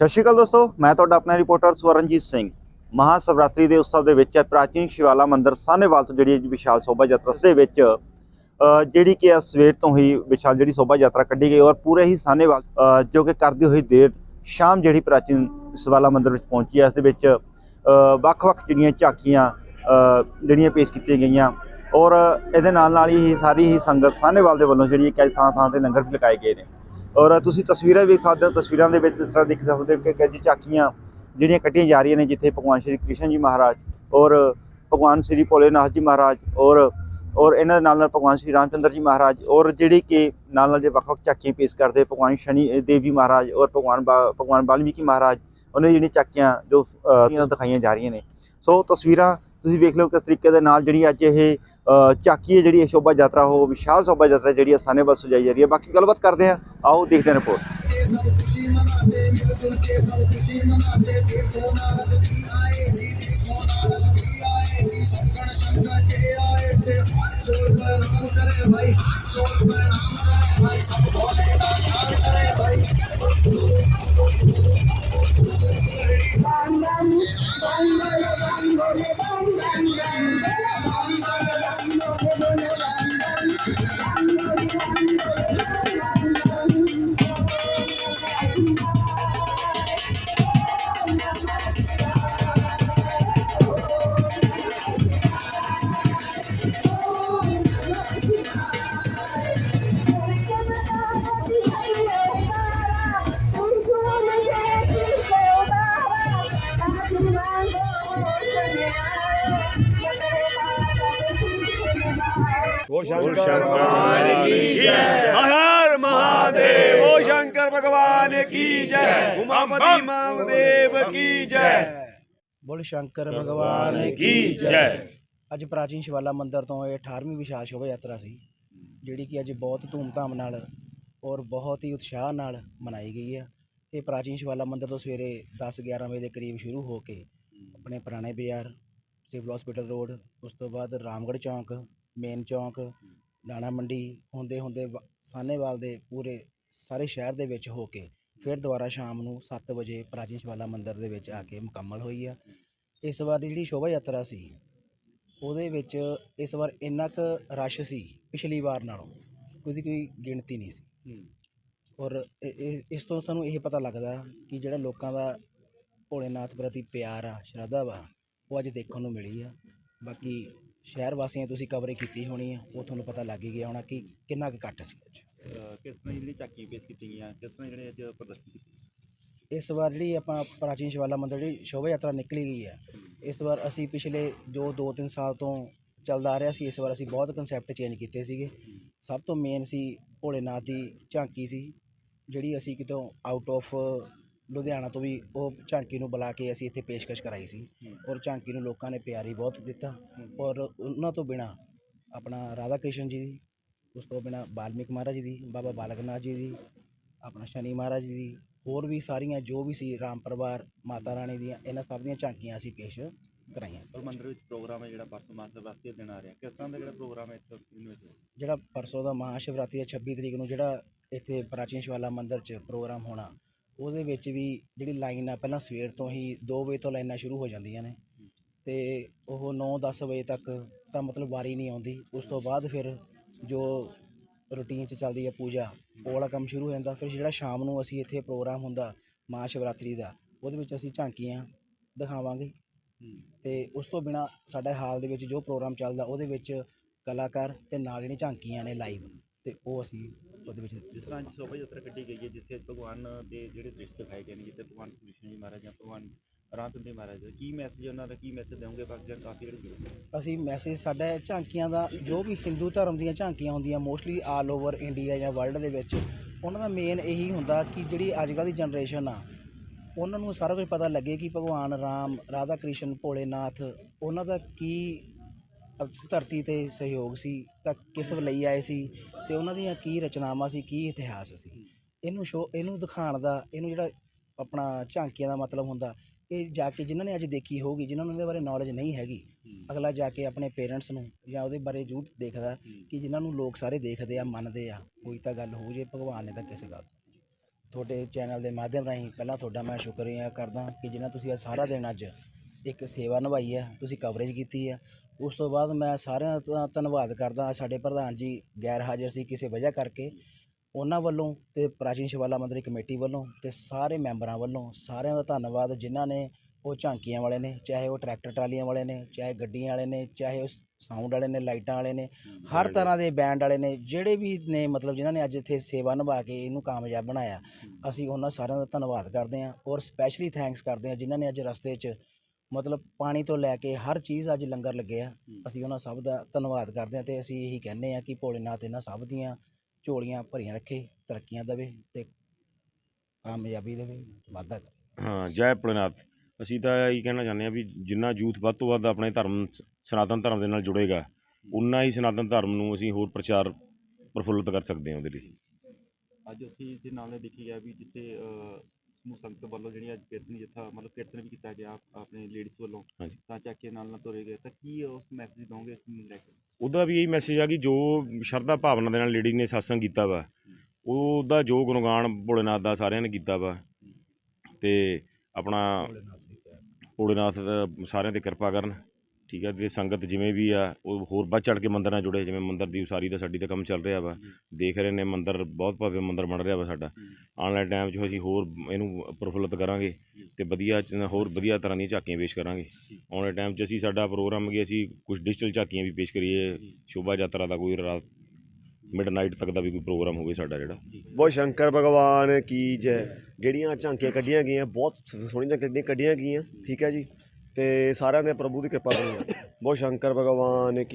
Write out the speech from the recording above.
ਸਤਿ ਸ਼੍ਰੀ ਅਕਾਲ ਦੋਸਤੋ, ਮੈਂ ਤੁਹਾਡਾ ਆਪਣਾ ਰਿਪੋਰਟਰ ਸਵਰਨਜੀਤ ਸਿੰਘ। ਮਹਾ ਸ਼ਿਵਰਾਤਰੀ ਦੇ ਉਤਸਵ ਦੇ ਵਿੱਚ ਪ੍ਰਾਚੀਨ ਸ਼ਿਵਾਲਾ ਮੰਦਿਰ ਸਾਹਨੇਵਾਲ ਤੋਂ ਜਿਹੜੀ ਵਿਸ਼ਾਲ ਸ਼ੋਭਾ ਯਾਤਰਾ ਉਸ ਦੇ ਵਿੱਚ ਜਿਹੜੀ ਕਿ ਆ ਸਵੇਰ ਤੋਂ ਹੀ ਵਿਸ਼ਾਲ ਜਿਹੜੀ ਸ਼ੋਭਾ ਯਾਤਰਾ ਕੱਢੀ ਗਈ ਔਰ ਪੂਰੇ ਹੀ ਸਾਹਨੇਵਾਲ ਜੋ ਕਿ ਕਰਦੀ ਹੋਈ ਦੇਰ ਸ਼ਾਮ ਜਿਹੜੀ ਪ੍ਰਾਚੀਨ ਸ਼ਿਵਾਲਾ ਮੰਦਿਰ ਵਿੱਚ ਪਹੁੰਚੀ ਹੈ, ਇਸ ਦੇ ਵਿੱਚ ਵੱਖ-ਵੱਖ ਜਿਹੜੀਆਂ ਝਾਕੀਆਂ ਜਿਹੜੀਆਂ ਪੇਸ਼ ਕੀਤੀਆਂ ਗਈਆਂ ਔਰ ਇਹਦੇ ਨਾਲ ਨਾਲ ਹੀ ਸਾਰੀ ਹੀ ਸੰਗਤ ਸਾਹਨੇਵਾਲ ਦੇ ਵੱਲੋਂ ਜਿਹੜੀ ਕਈ ਥਾਂ ਥਾਂ ਤੇ ਲੰਗਰ ਵੀ ਲਗਾਏ ਗਏ ਨੇ। ਔਰ ਤੁਸੀਂ ਤਸਵੀਰਾਂ ਵੇਖ ਸਕਦੇ ਹੋ, ਤਸਵੀਰਾਂ ਦੇ ਵਿੱਚ ਇਸ ਤਰ੍ਹਾਂ ਦੇਖ ਸਕਦੇ ਹੋ ਕਿ ਕਈ ਝਾਕੀਆਂ ਜਿਹੜੀਆਂ ਕੱਟੀਆਂ ਜਾ ਰਹੀਆਂ ਨੇ, ਜਿੱਥੇ ਭਗਵਾਨ ਸ਼੍ਰੀ ਕ੍ਰਿਸ਼ਨ ਜੀ ਮਹਾਰਾਜ ਔਰ ਭਗਵਾਨ ਸ਼੍ਰੀ ਭੋਲੇਨਾਥ ਜੀ ਮਹਾਰਾਜ ਔਰ ਔਰ ਇਹਨਾਂ ਦੇ ਨਾਲ ਨਾਲ ਭਗਵਾਨ ਸ਼੍ਰੀ ਰਾਮਚੰਦਰ ਜੀ ਮਹਾਰਾਜ ਔਰ ਜਿਹੜੇ ਕਿ ਨਾਲ ਨਾਲ ਜੇ ਵੱਖ ਵੱਖ ਝਾਕੀਆਂ ਪੇਸ਼ ਕਰਦੇ, ਭਗਵਾਨ ਸ਼ਨੀ ਦੇਵੀ ਮਹਾਰਾਜ ਔਰ ਭਗਵਾਨ ਬਾ- ਭਗਵਾਨ ਵਾਲਮੀਕੀ ਮਹਾਰਾਜ, ਉਹਨਾਂ ਦੀ ਜਿਹੜੀਆਂ ਝਾਕੀਆਂ ਜੋ ਦਿਖਾਈਆਂ ਜਾ ਰਹੀਆਂ ਨੇ। ਸੋ ਤਸਵੀਰਾਂ ਤੁਸੀਂ ਵੇਖ ਲਓ ਕਿਸ ਤਰੀਕੇ ਦੇ ਨਾਲ ਜਿਹੜੀ ਅੱਜ ਇਹ ਅਹ, ਝਾਕੀ ਜਿਹੜੀ ਇਹ ਸ਼ੋਭਾ ਯਾਤਰਾ ਉਹ ਵਿਸ਼ਾਲ ਸ਼ੋਭਾ ਯਾਤਰਾ ਜਿਹੜੀ ਆਸਾਨੇ ਬਸ ਸਜਾਈ ਜਾ ਰਹੀ ਹੈ। ਬਾਕੀ ਗੱਲਬਾਤ ਕਰਦੇ ਹਾਂ। ਆਓ ਦੇਖਦੇ ਹਾਂ ਰਿਪੋਰਟ भगवान की जय हर महादेव ओ शंकर भगवान की जय उमापति महादेव की जय ਬੋਲ ਸ਼ੰਕਰ ਭਗਵਾਨ की जय ਅੱਜ ਪ੍ਰਾਚੀਨ ਸ਼ਿਵਾਲਾ ਮੰਦਿਰ ਤੋਂ ਇਹ 18ਵੀਂ ਵਿਸ਼ਾਲ ਸ਼ੋਭਾ ਯਾਤਰਾ ਸੀ ਜਿਹੜੀ ਕਿ ਅੱਜ ਬਹੁਤ ਧੂਮਧਾਮ ਨਾਲ ਔਰ ਬਹੁਤ ਹੀ ਉਤਸ਼ਾਹ ਨਾਲ ਮਨਾਈ ਗਈ ਹੈ ਇਹ ਪ੍ਰਾਚੀਨ ਸ਼ਿਵਾਲਾ ਮੰਦਿਰ ਤੋਂ ਸਵੇਰੇ 10-11 ਵਜੇ ਦੇ ਕਰੀਬ ਸ਼ੁਰੂ ਹੋ ਕੇ ਆਪਣੇ ਪੁਰਾਣੇ ਬਾਜ਼ਾਰ ਸਿਵਲ ਹਸਪੀਟਲ ਰੋਡ ਉਸ ਤੋਂ ਬਾਅਦ ਰਾਮਗੜ੍ਹ ਚੌਂਕ ਮੇਨ ਚੌਂਕ ਦਾਣਾ ਮੰਡੀ ਹੁੰਦੇ ਹੁੰਦੇ ਸਾਹਨੇਵਾਲ ਦੇ ਪੂਰੇ ਸਾਰੇ ਸ਼ਹਿਰ ਦੇ ਵਿੱਚ ਹੋ ਕੇ ਫਿਰ ਦੁਬਾਰਾ ਸ਼ਾਮ ਨੂੰ 7 ਵਜੇ ਪ੍ਰਾਚੀਨ ਸ਼ਿਵਾਲਾ ਮੰਦਿਰ ਦੇ ਵਿੱਚ ਆ ਕੇ ਮੁਕੰਮਲ ਹੋਈ ਆ। ਇਸ ਵਾਰ ਦੀ ਜਿਹੜੀ ਸ਼ੋਭਾ ਯਾਤਰਾ ਸੀ ਉਹਦੇ ਵਿੱਚ ਇਸ ਵਾਰ ਇੰਨਾ ਕੁ ਰਸ਼ ਸੀ ਪਿਛਲੀ ਵਾਰ ਨਾਲੋਂ ਉਹਦੀ ਕੋਈ ਗਿਣਤੀ ਨਹੀਂ ਸੀ। ਔਰ ਇਸ ਤੋਂ ਸਾਨੂੰ ਇਹ ਪਤਾ ਲੱਗਦਾ ਕਿ ਜਿਹੜਾ ਲੋਕਾਂ ਦਾ ਭੋਲੇਨਾਥ ਪ੍ਰਤੀ ਪਿਆਰ ਆ ਸ਼ਰਧਾ ਵਾ ਉਹ ਅੱਜ ਦੇਖਣ ਨੂੰ ਮਿਲੀ ਆ। ਬਾਕੀ ਸ਼ਹਿਰ ਵਾਸੀਆਂ ਤੁਸੀਂ ਕਵਰੇਜ ਕੀਤੀ ਹੋਣੀ ਆ ਉਹ ਤੁਹਾਨੂੰ ਪਤਾ ਲੱਗ ਹੀ ਗਿਆ ਹੋਣਾ ਕਿ ਕਿੰਨਾ ਕੁ ਘੱਟ ਸੀ ਅੱਜ। ਕਿਸ ਤਰ੍ਹਾਂ ਜਿਹੜੀ ਝਾਕੀਆਂ ਪੇਸ਼ ਕੀਤੀਆਂ ਗਈਆਂ ਕਿਸ ਤਰ੍ਹਾਂ ਜਿਹੜੇ ਅੱਜ ਪ੍ਰਦਰਸ਼ਨ ਕੀਤੇ ਇਸ ਵਾਰ ਜਿਹੜੀ ਆਪਾਂ ਪ੍ਰਾਚੀਨ ਸ਼ਿਵਾਲਾ ਮੰਦਿਰ ਜਿਹੜੀ ਸ਼ੋਭਾ ਯਾਤਰਾ ਨਿਕਲੀ ਗਈ ਹੈ ਇਸ ਵਾਰ ਅਸੀਂ ਪਿਛਲੇ ਜੋ 2-3 ਸਾਲ ਤੋਂ ਚੱਲਦਾ ਆ ਰਿਹਾ ਸੀ ਇਸ ਵਾਰ ਅਸੀਂ ਬਹੁਤ ਕਨਸੈਪਟ ਚੇਂਜ ਕੀਤੇ ਸੀਗੇ। ਸਭ ਤੋਂ ਮੇਨ ਸੀ ਭੋਲੇਨਾਥ ਦੀ ਝਾਂਕੀ ਸੀ ਜਿਹੜੀ ਅਸੀਂ ਕਿਤੋਂ ਆਊਟ ਆਫ ਲੁਧਿਆਣਾ ਤੋਂ ਵੀ ਉਹ ਝਾਂਕੀ ਨੂੰ ਬੁਲਾ ਕੇ ਅਸੀਂ ਇੱਥੇ ਪੇਸ਼ਕਸ਼ ਕਰਾਈ ਸੀ ਔਰ ਝਾਂਕੀ ਨੂੰ ਲੋਕਾਂ ਨੇ ਪਿਆਰ ਬਹੁਤ ਦਿੱਤਾ ਔਰ ਉਹਨਾਂ ਤੋਂ ਬਿਨਾ ਆਪਣਾ ਰਾਧਾ ਕ੍ਰਿਸ਼ਨ ਜੀ ਦੀ ਉਸ ਤੋਂ ਬਿਨਾ ਬਾਲਮੀਕ ਮਹਾਰਾਜ ਜੀ ਦੀ ਬਾਬਾ ਬਾਲਕ ਨਾਥ ਜੀ ਦੀ ਆਪਣਾ ਸ਼ਨੀ ਮਹਾਰਾਜ ਜੀ ਦੀ ਹੋਰ ਵੀ ਸਾਰੀਆਂ ਜੋ ਵੀ ਸੀ ਰਾਮ ਪਰਿਵਾਰ ਮਾਤਾ ਰਾਣੀ ਦੀਆਂ ਇਹਨਾਂ ਸਭ ਦੀਆਂ ਝਾਂਕੀਆਂ ਅਸੀਂ ਪੇਸ਼ ਕਰਾਈਆਂ ਸੀ। ਸੋ ਮੰਦਿਰ ਵਿੱਚ ਪ੍ਰੋਗਰਾਮ ਹੈ ਜਿਹੜਾ ਪਰਸੋਂ ਵਾਸਤੇ ਦਿਨ ਆ ਰਿਹਾ। ਕਿਸ ਤਰ੍ਹਾਂ ਦਾ ਜਿਹੜਾ ਪ੍ਰੋਗਰਾਮ ਹੈ ਇੱਥੇ ਜਿਹੜਾ ਪਰਸੋਂ ਦਾ ਮਹਾ ਸ਼ਿਵਰਾਤਰੀ ਹੈ 26 ਤਰੀਕ ਨੂੰ ਜਿਹੜਾ ਇੱਥੇ ਪ੍ਰਾਚੀਨ ਸ਼ਿਵਾਲਾ ਮੰਦਿਰ 'ਚ ਪ੍ਰੋਗਰਾਮ ਹੋਣਾ ਉਹਦੇ ਵਿੱਚ ਵੀ ਜਿਹੜੀ ਲਾਈਨ ਆ ਪਹਿਲਾਂ ਸਵੇਰ ਤੋਂ ਹੀ 2 ਵਜੇ ਤੋਂ ਲਾਈਨਾਂ ਸ਼ੁਰੂ ਹੋ ਜਾਂਦੀਆਂ ਨੇ ਤੇ ਉਹ 9-10 ਵਜੇ ਤੱਕ ਤਾਂ ਮਤਲਬ ਵਾਰੀ ਨਹੀਂ ਆਉਂਦੀ। ਉਸ ਤੋਂ ਬਾਅਦ ਫਿਰ ਜੋ ਰੂਟੀਨ 'ਚ ਚੱਲਦੀ ਹੈ ਪੂਜਾ, ਉਹ ਵਾਲਾ ਕੰਮ ਸ਼ੁਰੂ ਹੋ ਜਾਂਦਾ। ਫਿਰ ਜਿਹੜਾ ਸ਼ਾਮ ਨੂੰ ਅਸੀਂ ਇੱਥੇ ਪ੍ਰੋਗਰਾਮ ਹੁੰਦਾ ਮਹਾ ਸ਼ਿਵਰਾਤਰੀ ਦਾ, ਉਹਦੇ ਵਿੱਚ ਅਸੀਂ ਝਾਂਕੀਆਂ ਦਿਖਾਵਾਂਗੇ। ਤੇ ਉਸ ਤੋਂ ਬਿਨਾ ਸਾਡੇ ਹਾਲ ਦੇ ਵਿੱਚ ਜੋ ਪ੍ਰੋਗਰਾਮ ਚੱਲਦਾ ਉਹਦੇ ਵਿੱਚ ਕਲਾਕਾਰ ਤੇ ਨਾਲ ਜਿਹੜੀਆਂ ਝਾਂਕੀਆਂ ਨੇ ਲਾਈਵ ਤੇ ਉਹ ਅਸੀਂ ਉਹਦੇ ਵਿੱਚ ਜਿਸ ਤਰ੍ਹਾਂ ਅੱਜ ਸ਼ੋਭਾ ਯਾਤਰਾ ਕੱਢੀ ਗਈ ਹੈ ਜਿੱਥੇ ਭਗਵਾਨ ਦੇ ਜਿਹੜੇ ਦ੍ਰਿਸ਼ ਦਿਖਾਏ ਗਏ ਨੇ ਜਿੱਥੇ ਭਗਵਾਨ ਕ੍ਰਿਸ਼ਨ ਜੀ ਮਹਾਰਾਜ ਜਾਂ ਭਗਵਾਨ ਰਾਮਚੰਦਰ ਜੀ ਮਹਾਰਾਜ ਦਾ ਕੀ ਮੈਸੇਜ ਉਹਨਾਂ ਦਾ ਕੀ ਮੈਸੇਜ ਦੇਵੋਗੇ ਬਾਕੀ ਜਨ ਕਾਫੀ ਜਿਹੜੇ ਨੇ। ਅਸੀਂ ਮੈਸੇਜ ਸਾਡਾ ਹੈ ਝਾਂਕੀਆਂ ਦਾ ਜੋ ਵੀ ਹਿੰਦੂ ਧਰਮ ਦੀਆਂ ਝਾਂਕੀਆਂ ਹੁੰਦੀਆਂ ਮੋਸਟਲੀ ਆਲ ਓਵਰ ਇੰਡੀਆ ਜਾਂ ਵਰਲਡ ਦੇ ਵਿੱਚ ਉਹਨਾਂ ਦਾ ਮੇਨ ਇਹੀ ਹੁੰਦਾ ਕਿ ਜਿਹੜੀ ਅੱਜ ਕੱਲ੍ਹ ਦੀ ਜਨਰੇਸ਼ਨ ਆ ਉਹਨਾਂ ਨੂੰ ਸਾਰਾ ਕੁਝ ਪਤਾ ਲੱਗੇ ਕਿ ਭਗਵਾਨ ਰਾਮ ਰਾਧਾ ਕ੍ਰਿਸ਼ਨ ਭੋਲੇਨਾਥ ਉਹਨਾਂ ਦਾ ਕੀ ਇਸ ਧਰਤੀ ਤੇ ਸਹਿਯੋਗ ਸੀ ਤਾਂ ਕਿਸ ਲਈ ਆਏ ਸੀ ਤੇ ਉਹਨਾਂ ਦੀਆਂ ਕੀ ਰਚਨਾਵਾਂ ਸੀ ਕੀ ਇਤਿਹਾਸ ਸੀ। ਇਹਨੂੰ ਸ਼ੋ ਇਹਨੂੰ ਦਿਖਾਉਣ ਦਾ ਇਹਨੂੰ ਜਿਹੜਾ ਆਪਣਾ ਝਾਂਕੀਆਂ ਦਾ ਮਤਲਬ ਹੁੰਦਾ ਇਹ ਜਾ ਕੇ ਜਿਨ੍ਹਾਂ ਨੇ ਅੱਜ ਦੇਖੀ ਹੋਊਗੀ ਜਿਨ੍ਹਾਂ ਨੂੰ ਇਹਦੇ ਬਾਰੇ ਨੌਲੇਜ ਨਹੀਂ ਹੈਗੀ ਅਗਲਾ ਜਾ ਕੇ ਆਪਣੇ ਪੇਰੈਂਟਸ ਨੂੰ ਜਾਂ ਉਹਦੇ ਬਾਰੇ ਜ਼ਰੂਰ ਦੇਖਦਾ ਕਿ ਜਿਨ੍ਹਾਂ ਨੂੰ ਲੋਕ ਸਾਰੇ ਦੇਖਦੇ ਆ ਮੰਨਦੇ ਆ ਕੋਈ ਤਾਂ ਗੱਲ ਹੋ ਜੇ ਭਗਵਾਨ ਨੇ ਤਾਂ ਕਿਸੇ ਗੱਲ ਤੁਹਾਡੇ ਚੈਨਲ ਦੇ ਮਾਧਿਅਮ ਰਾਹੀਂ ਪਹਿਲਾਂ ਤੁਹਾਡਾ ਮੈਂ ਸ਼ੁਕਰੀਆ ਕਰਦਾ ਕਿ ਜਿਨ੍ਹਾਂ ਤੁਸੀਂ ਇਹ ਸਾਰਾ ਦਿਨ ਅੱਜ ਇੱਕ ਸੇਵਾ ਨਿਭਾਈ ਹੈ ਤੁਸੀਂ ਕਵਰੇਜ ਕੀਤੀ ਹੈ। ਉਸ ਤੋਂ ਬਾਅਦ ਮੈਂ ਸਾਰਿਆਂ ਦਾ ਧੰਨਵਾਦ ਕਰਦਾ ਸਾਡੇ ਪ੍ਰਧਾਨ ਜੀ ਗੈਰ ਹਾਜ਼ਰ ਸੀ ਕਿਸੇ ਵਜ੍ਹਾ ਕਰਕੇ। ਉਹਨਾਂ ਵੱਲੋਂ ਤੇ ਪ੍ਰਾਚੀਨ ਸ਼ਿਵਾਲਾ ਮੰਦਿਰ ਕਮੇਟੀ ਵੱਲੋਂ ਤੇ ਸਾਰੇ ਮੈਂਬਰਾਂ ਵੱਲੋਂ ਸਾਰਿਆਂ ਦਾ ਧੰਨਵਾਦ ਜਿਨ੍ਹਾਂ ਨੇ ਉਹ ਝਾਂਕੀਆਂ ਵਾਲੇ ਨੇ ਚਾਹੇ ਉਹ ਟਰੈਕਟਰ ਟਰਾਲੀਆਂ ਵਾਲੇ ਨੇ ਚਾਹੇ ਗੱਡੀਆਂ ਵਾਲੇ ਨੇ ਚਾਹੇ ਉਹ ਸਾਊਂਡ ਵਾਲੇ ਨੇ ਲਾਈਟਾਂ ਵਾਲੇ ਨੇ ਹਰ ਤਰ੍ਹਾਂ ਦੇ ਬੈਂਡ ਵਾਲੇ ਨੇ ਜਿਹੜੇ ਵੀ ਨੇ ਮਤਲਬ ਜਿਨ੍ਹਾਂ ਨੇ ਅੱਜ ਇੱਥੇ ਸੇਵਾ ਨਿਭਾ ਕੇ ਇਹਨੂੰ ਕਾਮਯਾਬ ਬਣਾਇਆ। ਅਸੀਂ ਉਹਨਾਂ ਸਾਰਿਆਂ ਦਾ ਧੰਨਵਾਦ ਕਰਦੇ ਹਾਂ ਔਰ ਸਪੈਸ਼ਲੀ ਥੈਂਕਸ ਕਰਦੇ ਹਾਂ ਜਿਨ੍ਹਾਂ ਨੇ ਅੱਜ ਰਸਤੇ 'ਚ ਮਤਲਬ ਪਾਣੀ ਤੋਂ ਲੈ ਕੇ ਹਰ ਚੀਜ਼ ਅੱਜ ਲੰਗਰ ਲੱਗਿਆ ਅਸੀਂ ਉਹਨਾਂ ਸਭ ਦਾ ਧੰਨਵਾਦ ਕਰਦੇ ਹਾਂ ਤੇ ਅਸੀਂ ਇਹੀ ਕਹਿੰਦੇ ਹਾਂ ਕਿ ਭੋਲੇਨਾਥ ਇਹਨਾਂ ਸਭ ਦੀਆਂ ਝੋਲੀਆਂ ਭਰੀਆਂ ਰੱਖੇ ਤਰੱਕੀਆਂ ਦੇਵੇ ਤੇ ਕਾਮਯਾਬੀ ਦੇਵੇ ਵਾਧਾ ਕਰੇ। ਹਾਂ ਜੈ ਭੋਲੇਨਾਥ। ਅਸੀਂ ਤਾਂ ਇਹੀ ਕਹਿਣਾ ਚਾਹੁੰਦੇ ਹਾਂ ਵੀ ਜਿੰਨਾ ਯੂਥ ਵੱਧ ਤੋਂ ਵੱਧ ਆਪਣੇ ਧਰਮ ਸਨਾਤਨ ਧਰਮ ਦੇ ਨਾਲ ਜੁੜੇਗਾ ਉਨਾ ਹੀ ਸਨਾਤਨ ਧਰਮ ਨੂੰ ਅਸੀਂ ਹੋਰ ਪ੍ਰਚਾਰ ਪ੍ਰਫੁੱਲਤ ਕਰ ਸਕਦੇ ਹਾਂ ਉਹਦੇ ਲਈ। ਅੱਜ ਉੱਥੇ ਦੇ ਨਾਲ ਦੇਖੀ ਗਿਆ ਵੀ ਜਿੱਥੇ ਸਮੂਹ ਸੰਗਤ ਵੱਲੋਂ ਜਿਹੜੀ ਅੱਜ ਕੀਰਤਨ ਜਥਾ ਮਤਲਬ ਕੀਰਤਨ ਵੀ ਕੀਤਾ ਗਿਆ ਆਪਣੇ ਲੇਡੀਜ਼ ਵੱਲੋਂ ਹਾਂਜੀ। ਤਾਂ ਚੱਕ ਕੇ ਨਾਲ ਨਾਲ ਤੋਰੇ ਗਏ ਤਾਂ ਕੀ ਉਸ ਮੈਸੇਜ ਦੋਗੇ ਇਸ ਨੂੰ ਲੈ ਕੇ? ਉਹਦਾ ਵੀ ਇਹੀ ਮੈਸੇਜ ਆ ਕਿ ਜੋ ਸ਼ਰਧਾ ਭਾਵਨਾ ਦੇ ਨਾਲ ਲੇਡੀ ਨੇ satsang ਕੀਤਾ ਵਾ ਉਹਦਾ ਜੋ ਗੁਣਗਾਨ ਭੋਲੇਨਾਥ ਦਾ ਸਾਰਿਆਂ ਨੇ ਕੀਤਾ ਵਾ ਤੇ ਆਪਣਾ ਭੋਲੇਨਾਥ ਦਾ ਸਾਰਿਆਂ ਤੇ ਕਿਰਪਾ ਕਰਨ। ਠੀਕ ਹੈ ਤੇ ਸੰਗਤ ਜਿਵੇਂ ਵੀ ਆ ਉਹ ਹੋਰ ਵੱਧ ਚੜ ਕੇ ਮੰਦਰ ਨਾਲ ਜੁੜੇ ਜਿਵੇਂ ਮੰਦਰ ਦੀ ਉਸਾਰੀ ਦਾ ਸਾਡੀ ਦਾ ਕੰਮ ਚੱਲ ਰਿਹਾ ਵਾ। ਦੇਖ ਰਹੇ ਨੇ ਮੰਦਰ ਬਹੁਤ ਭव्य ਮੰਦਰ ਬਣ ਰਿਹਾ ਵਾ ਸਾਡਾ। ਆਉਣ ਵਾਲੇ ਟਾਈਮ 'ਚ ਅਸੀਂ ਹੋਰ ਇਹਨੂੰ ਪ੍ਰਫੁੱਲਤ ਕਰਾਂਗੇ ਤੇ ਵਧੀਆ ਹੋਰ ਵਧੀਆ ਤਰ੍ਹਾਂ ਦੀਆਂ ਝਾਕੀਆਂ ਪੇਸ਼ ਕਰਾਂਗੇ। ਆਉਣ ਵਾਲੇ ਟਾਈਮ 'ਚ ਅਸੀਂ ਸਾਡਾ ਪ੍ਰੋਗਰਾਮ ਕਿ ਅਸੀਂ ਕੁਝ ਡਿਜੀਟਲ ਝਾਕੀਆਂ ਵੀ ਪੇਸ਼ ਕਰੀਏ। ਸ਼ੋਭਾ ਯਾਤਰਾ ਦਾ ਕੋਈ ਰਾਤ ਮਿਡਨਾਈਟ ਤੱਕ ਦਾ ਵੀ ਕੋਈ ਪ੍ਰੋਗਰਾਮ ਹੋਵੇ ਸਾਡਾ ਜਿਹੜਾ। ਬੋ ਸ਼ੰਕਰ ਭਗਵਾਨ ਕੀ ਜੈ। ਜਿਹੜੀਆਂ ਝਾਂਕੀਆਂ ਕੱਢੀਆਂ ਗਈਆਂ ਬਹੁਤ ਸੋਹਣੀਆਂ ਕੱਢੀਆਂ ਕੱਢੀਆਂ ਗਈਆਂ। ਠੀਕ ਹੈ ਜੀ। ਤੇ ਸਾਰਿਆਂ ਨੇ ਪ੍ਰਭੂ ਦੀ ਕਿਰਪਾ ਬਣੀ ਆ। ਬੋ ਸ਼ੰਕਰ ਭਗਵਾਨ ਕੀ